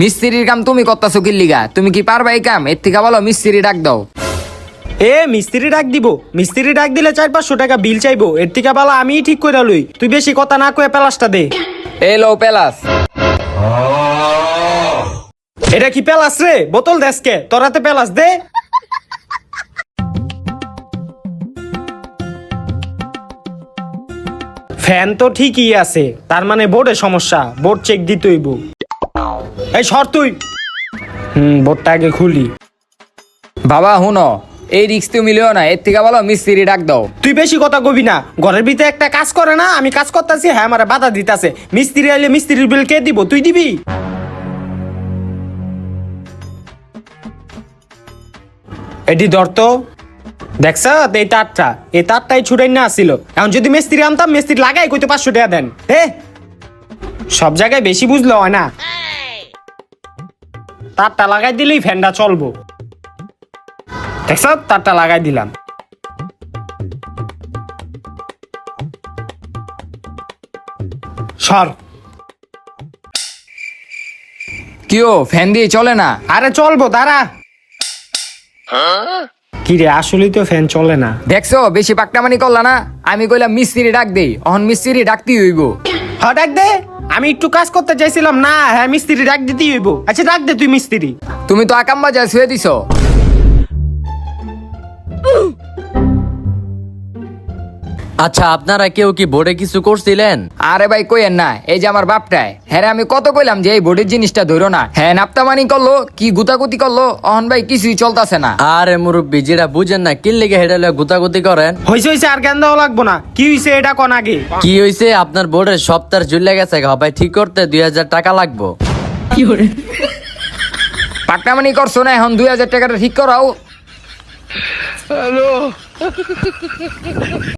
মিস্ত্রির কাম তুমি করতেছো কি লিগা? তুমি কি পারবা এই কাম? এর থেকে বলো মিস্ত্রি ডাক দাও। এ মিস্ত্রি ডাক দিব। মিস্ত্রি ডাক দিলে চার পাঁচশো টাকা বিল চাইব। এর থেকে বলা আমিই ঠিক করে লই। তুই বেশি কথা না কয়ে প্যালাসটা দে। এই লো পেলাস এটা কি প্যালাস রে? বোতল দেশকে তোরাতে প্যালাস দে। ফ্যান তো ঠিকই আছে। তার মানে বোর্ডে সমস্যা। বোর্ড চেক দিতে হইব এই সর তুই। হুম বোর্ডটা আগে খুলি। বাবা হুনো এই রিক্স তুমি লিও না এর থেকে বলো মিস্ত্রি ডাক দাও। তুই বেশি কথা কবি না। ঘরের ভিতরে একটা কাজ করে না আমি কাজ করতেছি হ্যাঁ আমার বাধা দিতেছে। মিস্ত্রি আইলে মিস্ত্রির বিল কে দিব? তুই দিবি? এটি ধরতো দেখছ এই তারটা। এই তারটাই ছুটাই না আসছিল এখন যদি মিস্ত্রি আনতাম মিস্ত্রি লাগাই কইতে পাঁচশো টাকা দেন। হে সব জায়গায় বেশি বুঝলো হয় না। তারটা লাগাই দিলেই ফ্যানটা চলবো। দেখছ তারটা লাগাই দিলাম। সর। কিও ফ্যান দিয়ে চলে না? আরে চলবো দাঁড়া। কি রে আসলেই তো ফ্যান চলে না। দেখছ বেশি পাকটামানি করলা না? আমি কইলাম মিস্ত্রি ডাক দেই। অহন মিস্ত্রি ডাকতেই হইব। হ্যাঁ ডাক দে। আমি একটু কাজ করতে চাইছিলাম না হ্যাঁ মিস্ত্রি ডাক দিতেই হইব। আচ্ছা ডাক দে তুই মিস্ত্রি। তুমি তো আকাম্বা যা শুয়ে দিছো। আচ্ছা আপনারা কেউ কি বোর্ডে কিছু করছিলেন? আরে ভাই কইেন না এই যে আমার বাপটায়। হ্যাঁ রে, আমি কত কইলাম যে এই বোর্ডের জিনিসটা ধরো না। হ্যাঁ নাপ্তামানি করল কি গুতাগুতি করল? অহন ভাই কিছুই চলতেছে না। আরে মুরব্বী যেটা বুঝেন না কিন লেগে হেডালে গুতাগুতি করেন? হইছে হয়েছে আর জ্ঞান দেওয়া লাগবো না? কি হয়েছে এটা কোন আগে? কি হয়েছে আপনার বোর্ডের সপ্তাহ ঝুলে গেছে গা ভাই ঠিক করতে দুই হাজার টাকা লাগবো। কি করে পাকটামানি করছ না এখন দুই হাজার টাকাটা ঠিক করাও।